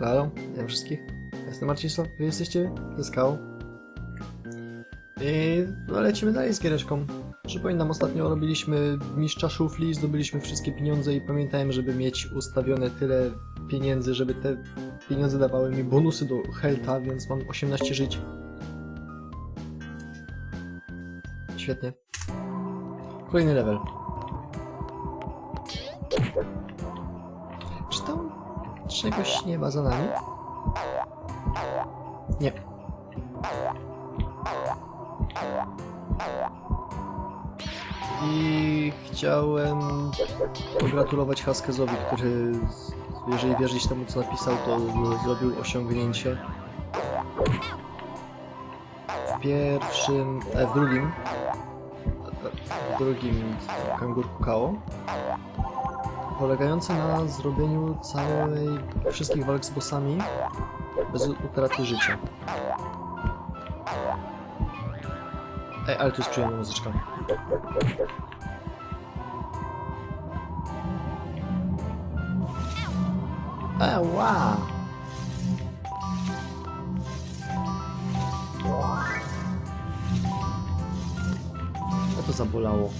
Halo, witam wszystkich. Jestem Marcisław, wy jesteście ze skał. I no, lecimy dalej z giereczką. Przypominam, ostatnio robiliśmy mistrza szufli, zdobyliśmy wszystkie pieniądze i pamiętałem, żeby mieć ustawione tyle pieniędzy, żeby te pieniądze dawały mi bonusy do healtha, więc mam 18 żyć. Świetnie. Kolejny level. Czegoś nie ma za nami? Nie. I chciałem pogratulować Haskezowi, który, jeżeli wierzyć temu co napisał, to zrobił osiągnięcie. W pierwszym, e, w drugim, w drugim kangurku KO, polegające na zrobieniu całej, wszystkich walk z bossami bez utraty życia. Ej, ale tu jest przyjemna muzyczka. Eła! Co to zabolało?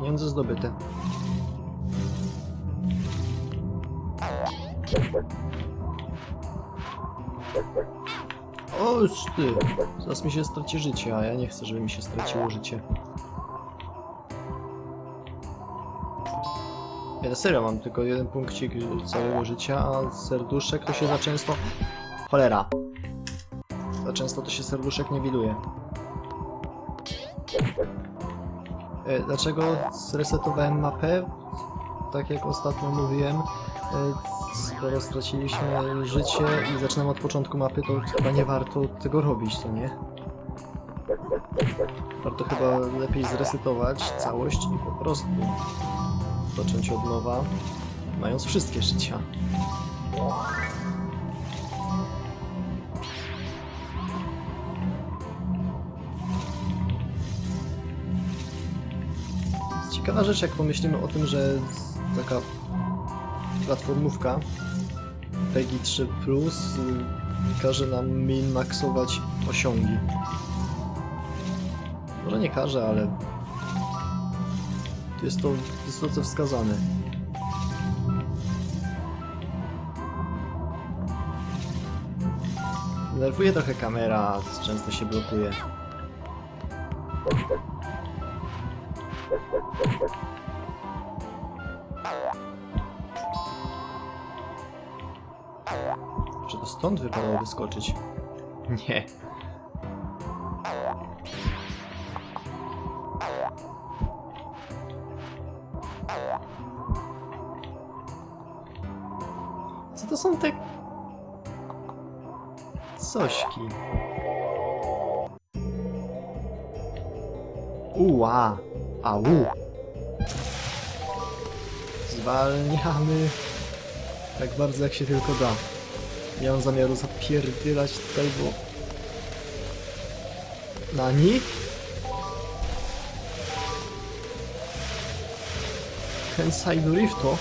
Pieniądze zdobyte. Oż ty! Zaraz mi się straci życie, a ja nie chcę, żeby mi się straciło życie. Ja serio mam tylko jeden punkcik całego życia, a serduszek to się za często... Cholera! Za często to się serduszek nie widuje. Dlaczego zresetowałem mapę? Tak jak ostatnio mówiłem, e, skoro straciliśmy życie i zaczynam od początku mapy, to chyba nie warto tego robić, to nie? Warto chyba lepiej zresetować całość i po prostu zacząć od nowa, mając wszystkie życia. Ciekawa rzecz, jak pomyślimy o tym, że taka platformówka PEGI 3 Plus każe nam min-maxować osiągi. Może nie każe, ale jest to wysoce wskazane. Nerwuje trochę kamera, często się blokuje. Czy to stąd wypadało wyskoczyć? Nie. Co to są te... Cośki? Uła! Au! Zwalniamy tak bardzo jak się tylko da. Nie mam zamiaru zapierdylać tutaj, bo... Nani? Kensai do Rifto?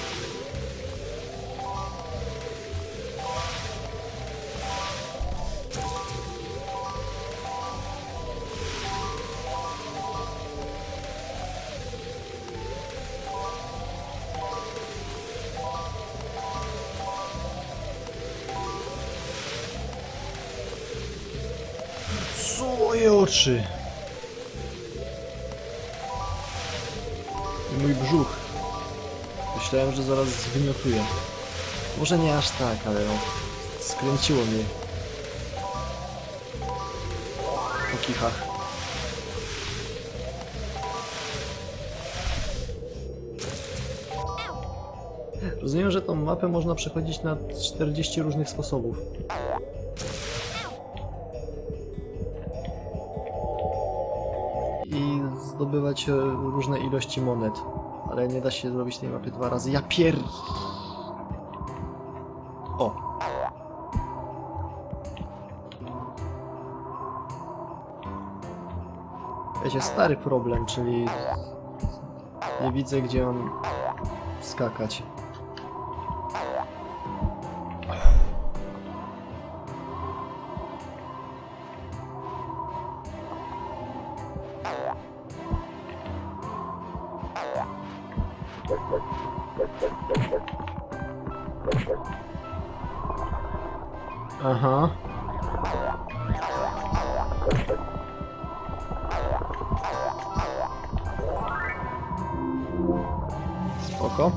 Oczy? I mój brzuch. Myślałem, że zaraz zwymiotuję. Może nie aż tak, ale no, skręciło mnie. Po kichach. Rozumiem, że tą mapę można przechodzić na 40 różnych sposobów. zdobywać e, różne ilości monet. Ale nie da się zrobić tej mapy dwa razy. Ja pier... O! Wiecie, stary problem, czyli... Nie widzę, gdzie mam skakać. Spoko.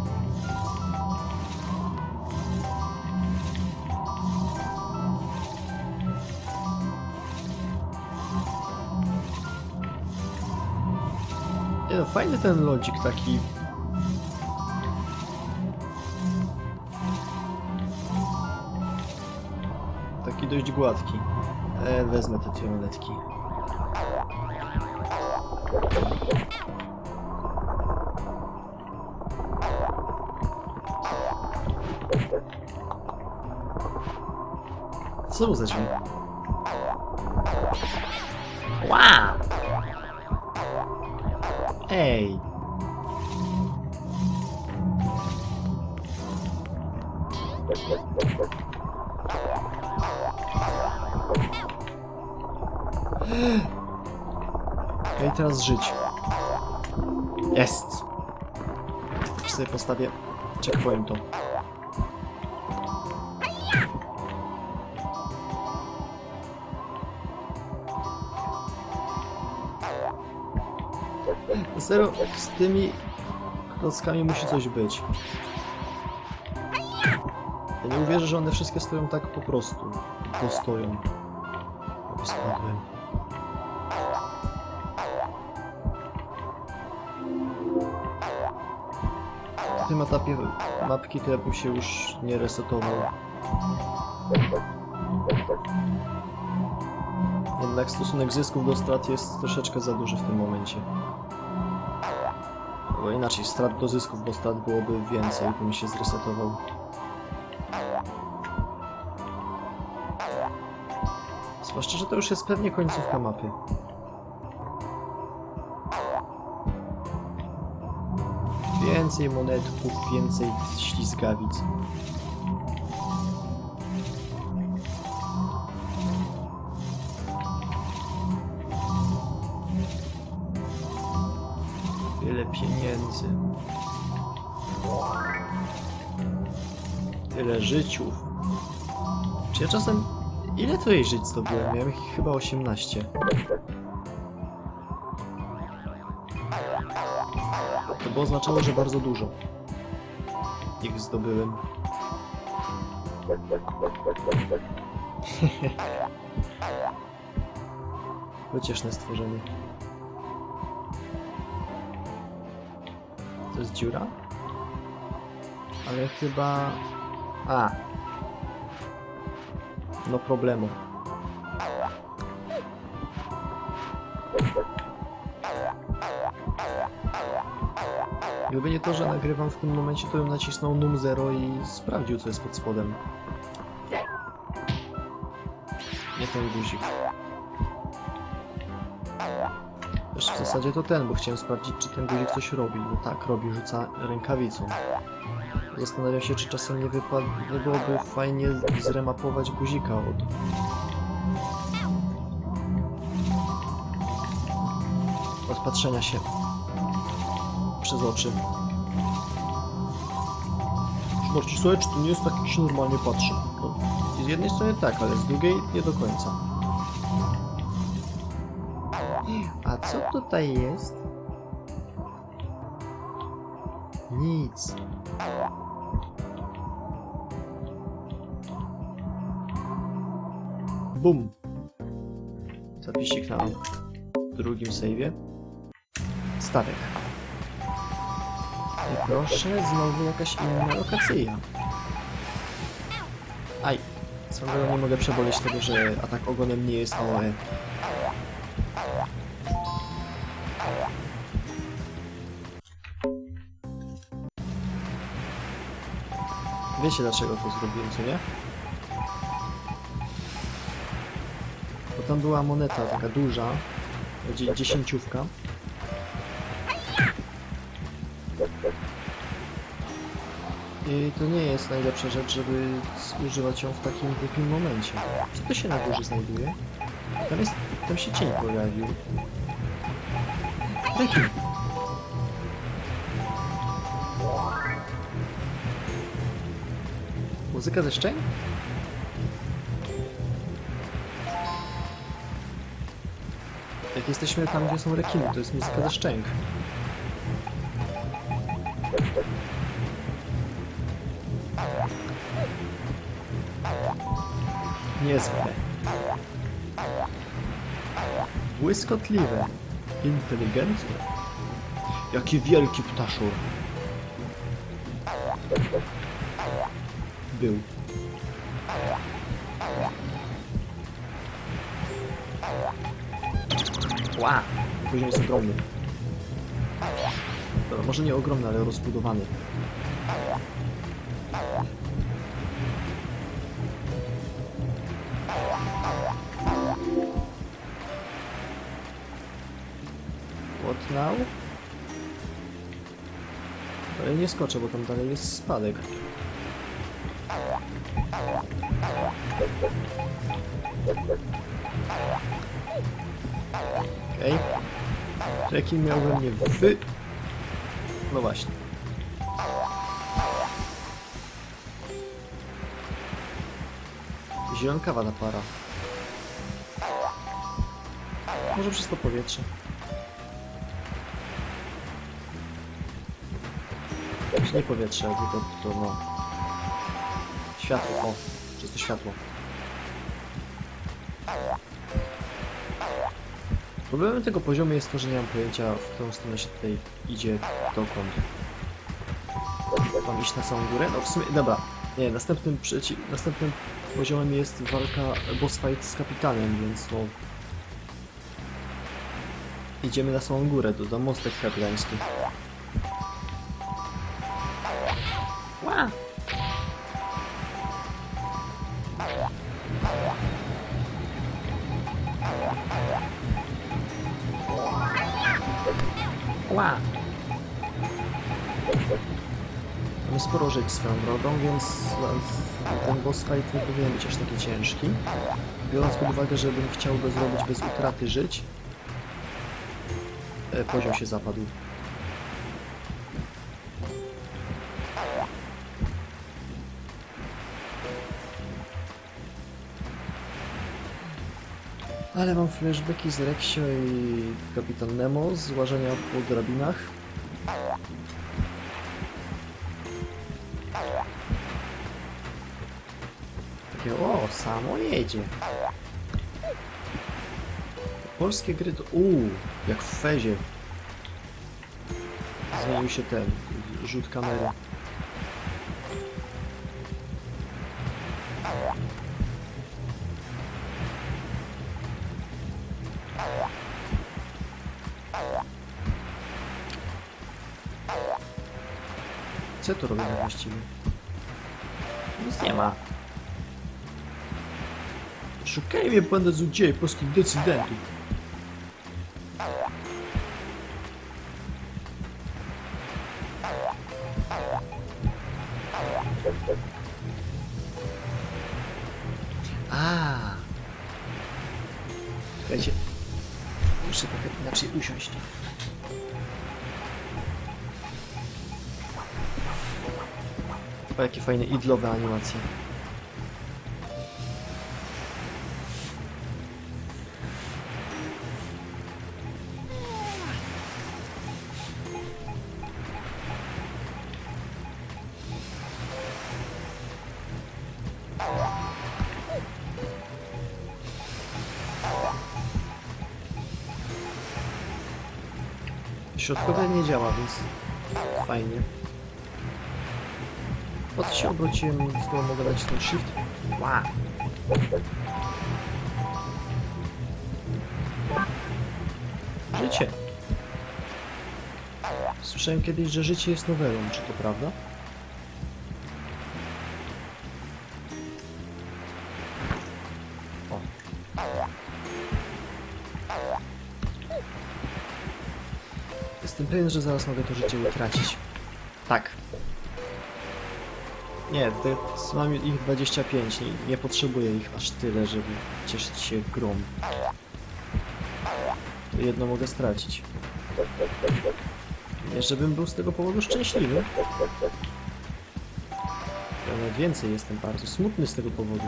Nie no, fajny ten lodzik taki. Taki dość gładki. E, wezmę te dwie było za drzwi? Wow! Ej! I teraz żyć. Jest! Już sobie postawię checkpointu. Z tymi klockami musi coś być. Ja nie uwierzę, że one wszystkie stoją tak po prostu. Bo stoją. Oby spadłem. W tym etapie mapki to ja bym się już nie resetował. Jednak stosunek zysków do strat jest troszeczkę za duży w tym momencie. Bo inaczej, strat do zysków, bo strat byłoby więcej, bym się zresetował. Zwłaszcza, że to już jest pewnie końcówka mapy. Więcej monetków, więcej ślizgawic. Pieniędzy. Tyle życiów. Czy ja czasem... Ile to jej żyć zdobyłem? Miałem ich chyba 18. To by oznaczało, że bardzo dużo. Ich zdobyłem. Pocieszne stworzenie. To jest dziura? Ale chyba... A! No problemu. Gdyby nie to, że nagrywam w tym momencie, to bym nacisnął num 0 i sprawdził, co jest pod spodem. Nie ten guzik. W zasadzie to ten, bo chciałem sprawdzić, czy ten guzik coś robi. No tak, robi, rzuca rękawicą. Zastanawiam się, czy czasem nie, wypad... nie byłoby fajnie zremapować guzika od... od patrzenia się przez oczy. Marcin, słuchaj, czy to nie jest tak, jak się normalnie patrzy? No, z jednej strony tak, ale z drugiej nie do końca. Co tutaj jest? Nic. Bum. Zapisik na drugim save'ie. Stawiek. I proszę, znowu jakaś inna lokacja. Aj. Drogą nie mogę przeboleć tego, że atak ogonem nie jest AOE. Wiecie dlaczego to zrobiłem, co nie? Bo tam była moneta taka duża Będzie dziesięciówka. I to nie jest najlepsza rzecz, żeby używać ją w takim głupim momencie. Co to się na górze znajduje? Tam jest... tam się cień pojawił. Rekin! Muzyka ze szczęk? Jak jesteśmy tam, gdzie są rekiny, to jest muzyka ze szczęk. Niezłe. Błyskotliwe. Inteligentne. Jaki wielki ptaszur. Był. Ła! Poziom jest ogromny. Dobra, może nie ogromny, ale rozbudowany. What now? Ale nie skoczę, bo tam dalej jest spadek. Okej. Rekin miał we mnie wy... No właśnie. Zielonkawa ta para. Może przez to powietrze. Nie powietrze, tylko to no... Światło, o. Przez to światło. Problemem tego poziomu jest to, że nie mam pojęcia, w którą stronę się tutaj idzie, dokąd. Mam iść na samą górę? No w sumie, dobra. Nie, następnym przeci... następnym poziomem jest walka, boss fight z kapitanem, więc no... Idziemy na samą górę, do, do mostek kapitański. Boss fight nie powinien być aż taki ciężki. Biorąc pod uwagę, że bym chciał go zrobić bez utraty żyć, e, poziom się zapadł. Ale mam flashbacki z Rexio i Kapitan Nemo z łażenia po drabinach. Samo jedzie. Polskie gry to... Uuu, jak w Fezie. Zmienił się ten rzut kamery. Co tu robię właściwie? Nic nie ma. Szukajmy banda złodziei polskich decydentów. A. Słuchajcie. Muszę jakie fajne idlowe animacje. Środkowe nie działa, więc fajnie. Po co się obróciłem, skoro mogę dać ten shift? Ła! Życie! Słyszałem kiedyś, że życie jest nowelą, czy to prawda? Że zaraz mogę to życie utracić. Tak. Nie, te, mam ich 25, nie, nie potrzebuję ich aż tyle, żeby cieszyć się grą. To jedno mogę stracić. Nie, żebym był z tego powodu szczęśliwy. Ale więcej jestem bardzo smutny z tego powodu.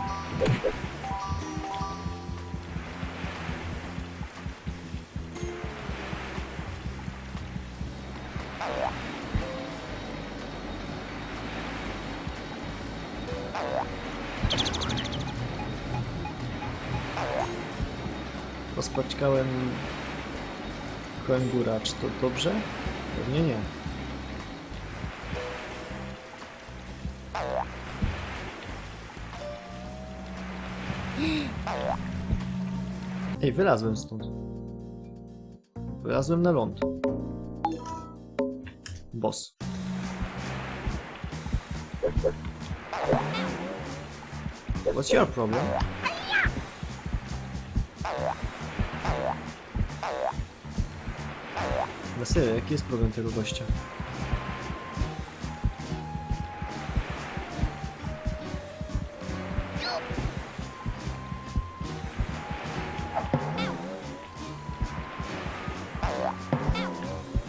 Koengura. Czy to dobrze? Pewnie nie. Ej, wylazłem stąd. Wylazłem na ląd. Boss. What's your problem? Na serio, jaki jest problem tego gościa?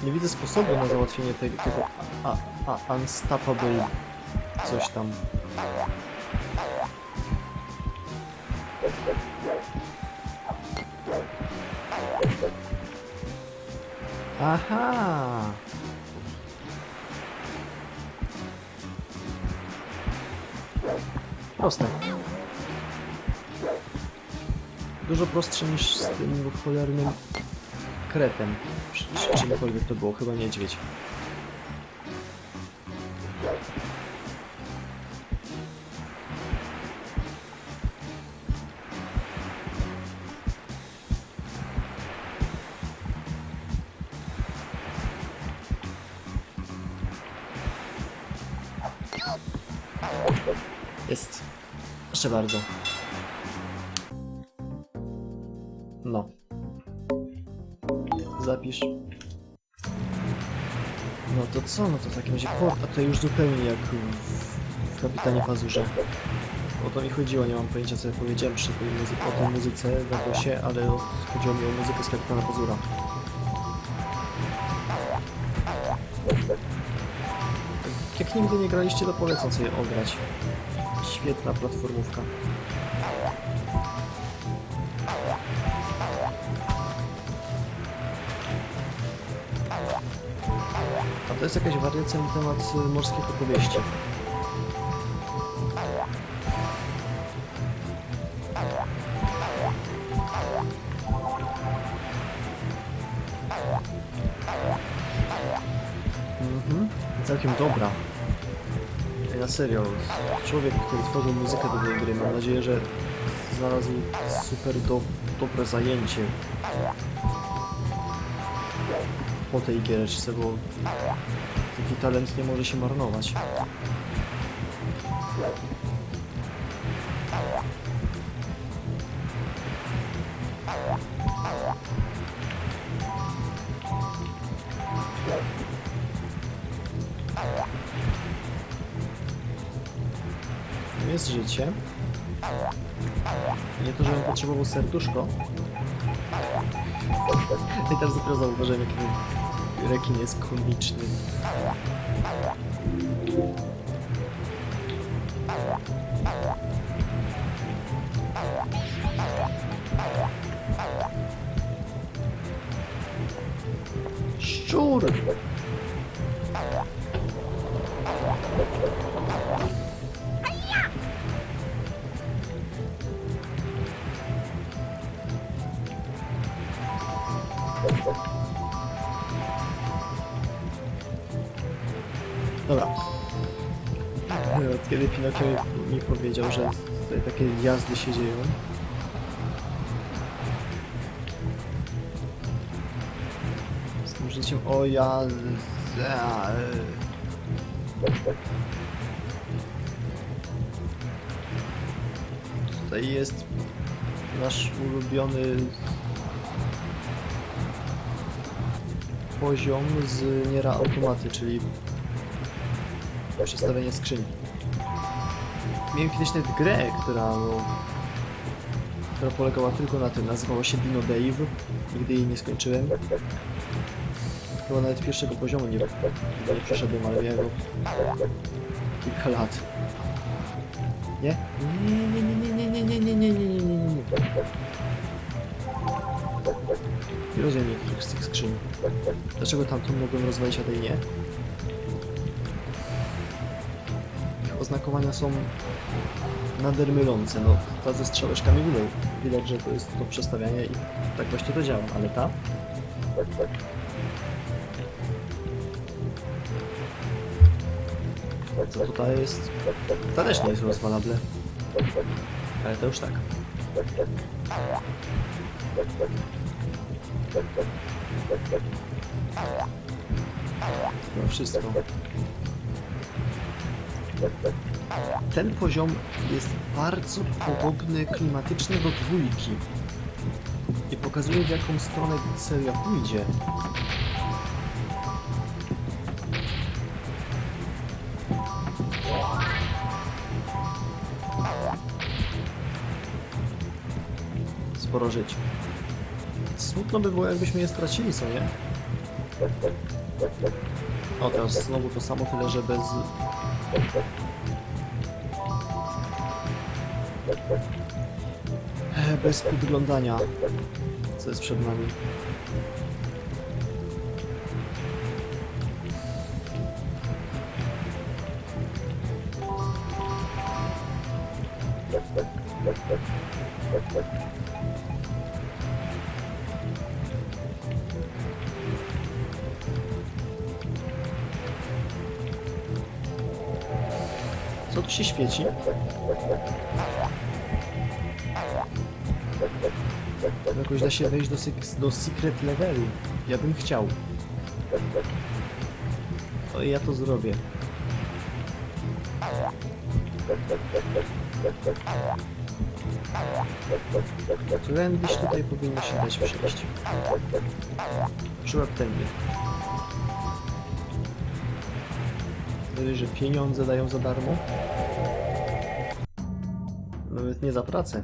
Nie widzę sposobu na załatwienie tego, tego a, a, unstoppable coś tam. Aha! Proste. Dużo prostsze niż z tym cholernym kretem. Czy, czy czymkolwiek to było, chyba niedźwiedź. Bardzo. No. Zapisz. No to co? No to w takim razie port, a to już zupełnie jak w, w Kapitanie Pazurze. O to mi chodziło, nie mam pojęcia co ja powiedziałem przy tej muzy o tej muzyce na głosie, ale chodziło mi o muzykę z Kapitana Pazura. Jak nigdy nie graliście, to polecam sobie ograć. Świetna platformówka. A to jest jakaś wariacja na temat y, morskich opowieści. Serio, człowiek, który tworzył muzykę do tej gry, mam nadzieję, że znalazł super do, dobre zajęcie po tej giereczce, bo taki talent nie może się marnować. Życie. Nie to, żebym potrzebował serduszko. I teraz dopiero zauważyłem, jaki rekin jest komiczny. Szczur! Mi powiedział, że tutaj takie jazdy się dzieją. Z tym życiem, o ja... Tutaj jest nasz ulubiony poziom z Niera Automaty, czyli przestawienie skrzyni. Miałem kiedyś nawet grę, która no, która polegała tylko na tym, nazywała się Dino Dave. Nigdy jej nie skończyłem. Chyba nawet pierwszego poziomu nie, nie przeszedłem, ale miałem go kilka lat. Nie? Nie, nie, nie, nie, nie, nie, nie, nie, nie, nie, nie, nie, nie. Nie rozumiem niektórych z tych skrzyń. Dlaczego tamtą mogłem rozwalić, a tej nie? Oznakowania są nader mylące. No, ta ze strzałeczkami widać, widać, że to jest to przestawianie i tak właśnie to działa, ale ta? Co tutaj jest? Ta też nie jest rozwalable. Ale to już tak. No wszystko. Ten poziom jest bardzo podobny klimatycznie do dwójki. I pokazuje w jaką stronę seria pójdzie. Sporo żyć. Smutno by było jakbyśmy je stracili, co nie? O, teraz znowu to samo, tyle że bez... E, Bez podglądania, co jest przed nami. Się świeci? Jakoś da się wejść do, do secret levelu. Ja bym chciał. To ja to zrobię. Którędyś tutaj powinno się dać przejść. Na przykład tędy. Że pieniądze dają za darmo. Nawet nie za pracę.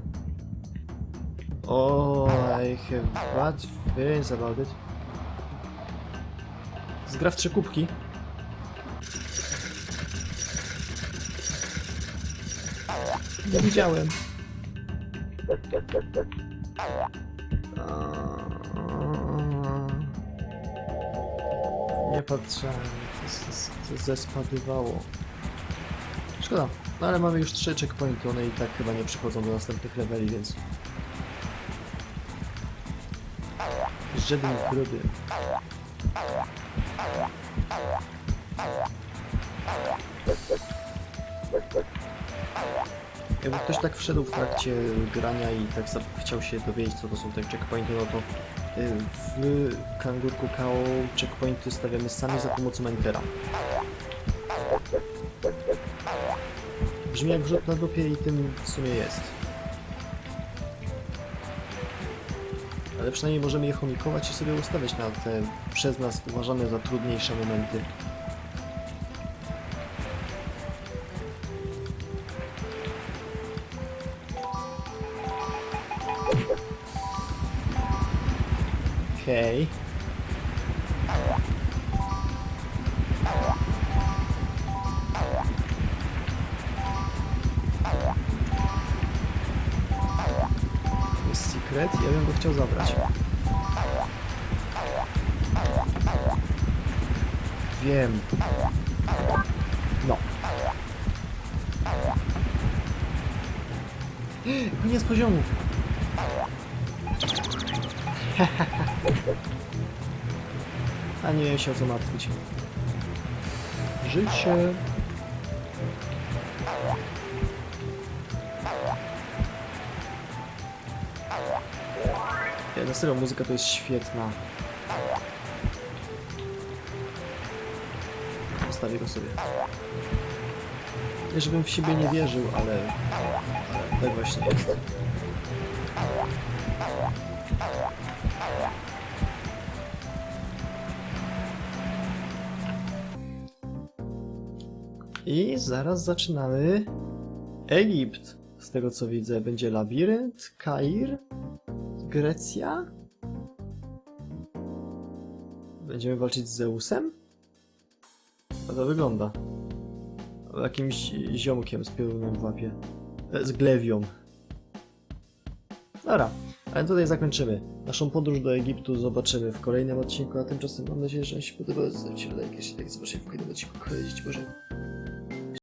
Oh, I have bad feelings about it. Zgra w trzy kubki. Nie widziałem. Nie patrzałem. Zespadywało. Szkoda. No ale mamy już trzy checkpointy, one i tak chyba nie przychodzą do następnych leveli, więc... Żaden problem. Jakby ktoś tak wszedł w trakcie grania i tak chciał się dowiedzieć, co to są te checkpointy, no to w Kangurku KO checkpointy stawiamy sami za pomocą Entera. Brzmi jak rzut na dupie i tym w sumie jest. Ale przynajmniej możemy je chomikować i sobie ustawiać na te przez nas uważane za trudniejsze momenty. Jest secret, ja bym go chciał zabrać. Wiem. No. Koniec poziomu. A nie się co martwić. Życie. Ja, na serio, muzyka to jest świetna. Postawię go sobie. Nie, żebym w siebie nie wierzył, ale... ale tak właśnie jest. I zaraz zaczynamy Egipt. Z tego co widzę, będzie labirynt, Kair, Grecja. Będziemy walczyć z Zeusem? A to wygląda. Jakimś ziomkiem z piorunem w łapie. E, Z glewią. Dobra, ale tutaj zakończymy. Naszą podróż do Egiptu zobaczymy w kolejnym odcinku, a tymczasem mam nadzieję, że Wam się podobało. Zostawcie lajk, jeśli tak zobaczycie w kolejnym odcinku. Kolejność Boże.